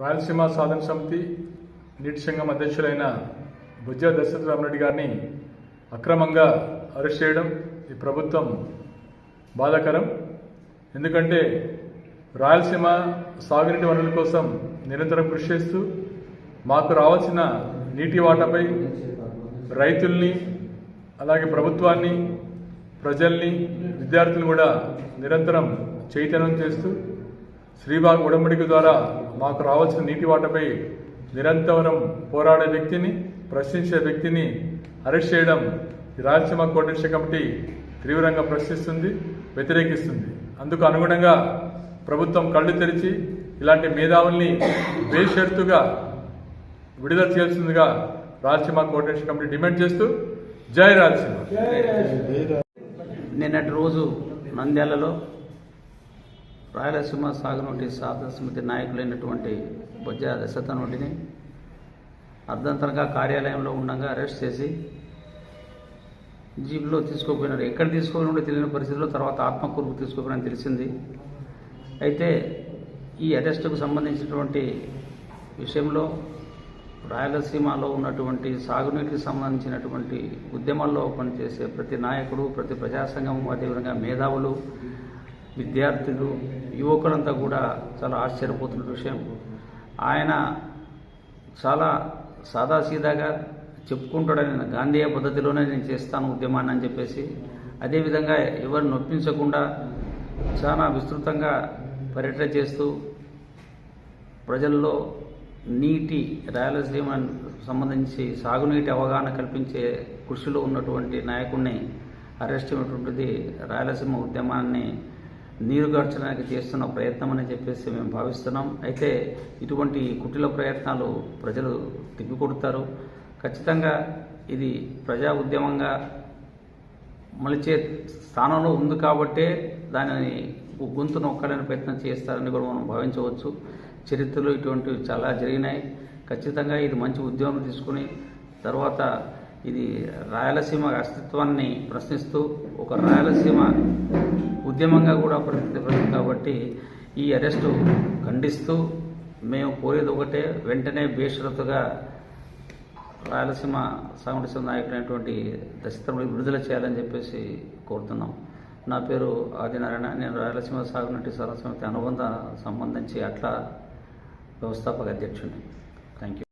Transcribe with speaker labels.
Speaker 1: రాయలసీమ సాధన సమితి నీటి సంఘం అధ్యక్షులైన భుజ దశరథ రామరెడ్డి గారిని అక్రమంగా అరెస్ట్ చేయడం ఈ ప్రభుత్వం బాధాకరం. ఎందుకంటే రాయలసీమ సాగునీటి వనరుల కోసం నిరంతరం కృషి చేస్తూ మాకు రావాల్సిన నీటి వాటాపై రైతుల్ని అలాగే ప్రభుత్వాన్ని ప్రజల్ని విద్యార్థులను కూడా నిరంతరం చైతన్యం చేస్తూ శ్రీబాగ్ ఉడంబడిక ద్వారా మాకు రావాల్సిన నీటి వాటపై నిరంతరం పోరాడే వ్యక్తిని ప్రశ్నించే వ్యక్తిని అరెస్ట్ చేయడం రాయలసీమ కోఆర్డినేషన్ కమిటీ తీవ్రంగా ప్రశ్నిస్తుంది వ్యతిరేకిస్తుంది. అందుకు అనుగుణంగా ప్రభుత్వం కళ్ళు తెరిచి ఇలాంటి మేధావుల్ని బేషరతుగా విడుదల చేయాల్సిందిగా రాయలసీమ కోఆర్డినేషన్ కమిటీ డిమాండ్ చేస్తూ జై రాయలసీమ.
Speaker 2: నిన్నటి రోజు నంద్యాలలో రాయలసీమ సాగునోటి సాధన సమితి నాయకులైనటువంటి బొజ్జ దశత వంటిని అర్ధంతరంగా కార్యాలయంలో ఉండగా అరెస్ట్ చేసి జీప్లో తీసుకుపోయినారు. ఎక్కడ తీసుకుపోయినో తెలియని పరిస్థితిలో తర్వాత ఆత్మకూరుకు తీసుకుపోయినని తెలిసింది. అయితే ఈ అరెస్టుకు సంబంధించినటువంటి విషయంలో రాయలసీమలో ఉన్నటువంటి సాగునీటికి సంబంధించినటువంటి ఉద్యమాల్లో పనిచేసే ప్రతి నాయకుడు ప్రతి ప్రజాసంఘం అదేవిధంగా మేధావులు విద్యార్థులు యువకులంతా కూడా చాలా ఆశ్చర్యపోతున్న విషయం. ఆయన చాలా సాదాసీదాగా చెప్పుకుంటాడని గాంధీయ పద్ధతిలోనే నేను చేస్తాను ఉద్యమాన్ని అని చెప్పేసి. అదేవిధంగా ఎవరిని నొప్పించకుండా చాలా విస్తృతంగా పర్యటన చేస్తూ ప్రజల్లో నీటి రాయలసీమ సంబంధించి సాగునీటి అవగాహన కల్పించే కృషిలో ఉన్నటువంటి నాయకుడిని అరెస్ట్ అయినటువంటిది రాయలసీమ ఉద్యమాన్ని నీరుగార్చడానికి చేస్తున్న ప్రయత్నం అని చెప్పేసి మేము భావిస్తున్నాం. అయితే ఇటువంటి కుటిల ప్రయత్నాలు ప్రజలు తిప్పికొడతారు. ఖచ్చితంగా ఇది ప్రజా ఉద్యమంగా మలిచే స్థానంలో ఉంది కాబట్టే దానిని గొంతు నొక్కడానికి ప్రయత్నం చేస్తారని కూడా మనం భావించవచ్చు. చరిత్రలో ఇటువంటివి చాలా జరిగినాయి. ఖచ్చితంగా ఇది మంచి ఉద్యమం తీసుకుని తర్వాత ఇది రాయలసీమ అస్తిత్వాన్ని ప్రశ్నిస్తూ ఒక రాయలసీమ ఉద్యమంగా కూడా ప్రతిపడింది కాబట్టి ఈ అరెస్టు ఖండిస్తూ మేము కోరేది ఒకటే వెంటనే బేషరతుగా రాయలసీమ సాగుంటి నాయకుడైనటువంటి దశరథుడి విడుదల చేయాలని చెప్పేసి కోరుతున్నాం. నా పేరు ఆదినారాయణ. నేను రాయలసీమ సాగునీటి సరస్వతి అనుబంధ సంబంధించి అట్లా వ్యవస్థాపక అధ్యక్షుడిని. Thank you